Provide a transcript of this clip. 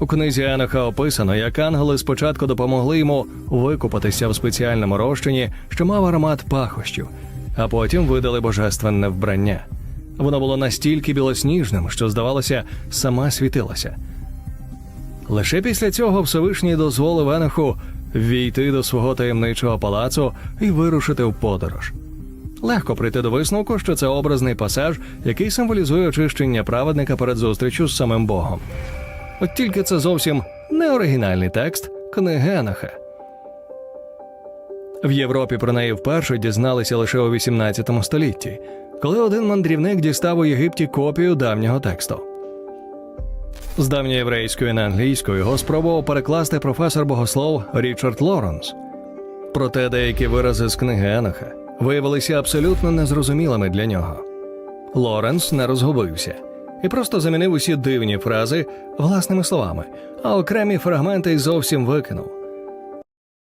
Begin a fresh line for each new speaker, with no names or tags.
У книзі Еноха описано, як ангели спочатку допомогли йому викупатися в спеціальному розчині, що мав аромат пахощів, а потім видали божественне вбрання. Воно було настільки білосніжним, що, здавалося, сама світилася. Лише після цього Всевишній дозволив Еноху війти до свого таємничого палацу і вирушити в подорож. Легко прийти до висновку, що це образний пасаж, який символізує очищення праведника перед зустрічю з самим Богом. От тільки це зовсім не оригінальний текст книги Еноха. В Європі про неї вперше дізналися лише у 18 столітті, коли один мандрівник дістав у Єгипті копію давнього тексту. З давньоєврейської на англійську його спробував перекласти професор богослов Річард Лоренс. Проте деякі вирази з книги Еноха виявилися абсолютно незрозумілими для нього. Лоренс не розгубився і просто замінив усі дивні фрази власними словами, а окремі фрагменти й зовсім викинув.